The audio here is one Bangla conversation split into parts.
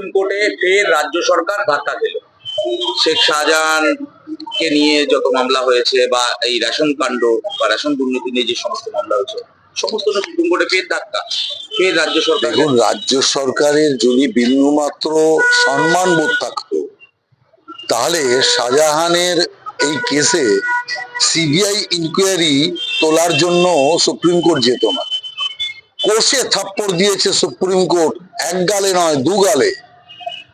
সুপ্রিম কোর্টে ফের রাজ্য সরকার ধাক্কা খেল। শেখ শাহজাহানকে নিয়ে যত মামলা হয়েছে বা এই রেশন কাণ্ড বা রেশন দুর্নীতি নিয়ে যে সমস্ত মামলা হয়েছে সমস্ত সুপ্রিম কোর্টে ফের ধাক্কা। ফের রাজ্য সরকার দেখুন রাজ্য সরকারের যদি বিন্দুমাত্র সম্মান বোধ থাকতো তাহলে শাহজাহানের এই কেসে সিবিআই ইনকোয়ারি তোলার জন্য সুপ্রিম কোর্ট যেত না। কোষে থাপ্পড় দিয়েছে সুপ্রিম কোর্ট এক গালে নয় দু গালে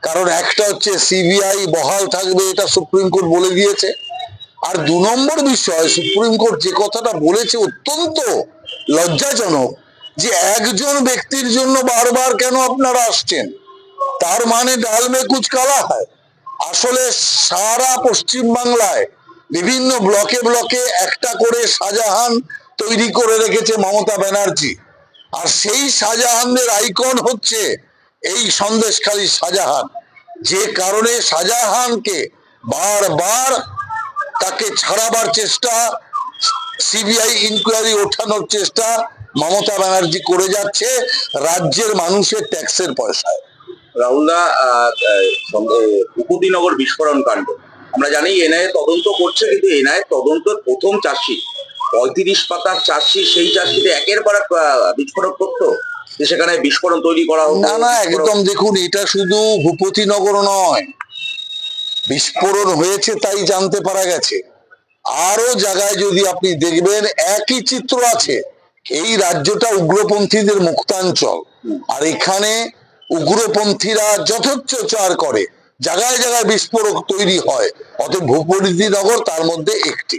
কারণ একটা হচ্ছে সিবিআই বহাল থাকবে, এটা সুপ্রিম কোর্ট বলে দিয়েছে। আর দু নম্বর বিষয় সুপ্রিম কোর্ট যে কথাটা বলেছে অত্যন্ত লজ্জাজনক, যে একজন ব্যক্তির জন্য বারবার কেন আপনারা আসছেন? তার মানে ডাল মে কুচ কালা হয়। আসলে সারা পশ্চিম বাংলায় বিভিন্ন ব্লকে ব্লকে একটা করে শাহজাহান তৈরি করে রেখেছে মমতা ব্যানার্জি। আর সেই শাহজাহানদের আইকন হচ্ছে এই সন্দেশখালী শাহজাহান। যে কারণে শাহজাহানকে বারবার তাকে ছাড়াবার চেষ্টা সিবিআই ইনকোয়ারি ওঠানোর চেষ্টা মমতা ব্যানার্জি করে যাচ্ছে রাজ্যের মানুষের ট্যাক্সের পয়সায়। রাহুলদা ভূপতিনগর বিস্ফোরণ কাণ্ড। আমরা জানি এনআইএ তদন্ত করছে, কিন্তু এনআইএ তদন্তের প্রথম চার্জশিট, পঁয়ত্রিশ পাতার চার্জশিট, সেই চার্জশিটে একের পর বিস্ফোরক তথ্য। যে সেখানে বিস্ফোরণ তৈরি করা না না একদম দেখুন এটা শুধু ভূপতিনগর নয়। বিস্ফোরণ হয়েছে তাই জানতে পারা গেছে। আরও জায়গায় যদি আপনি দেখবেন একই চিত্র আছে। এই রাজ্যটা উগ্রপন্থীদের মুক্তাঞ্চল। আর এখানে উগ্রপন্থীরা যথোচ্চচার করে। জায়গায় জায়গায় বিস্ফোরক তৈরি হয়। অত ভূপতিনগর তার মধ্যে একটি।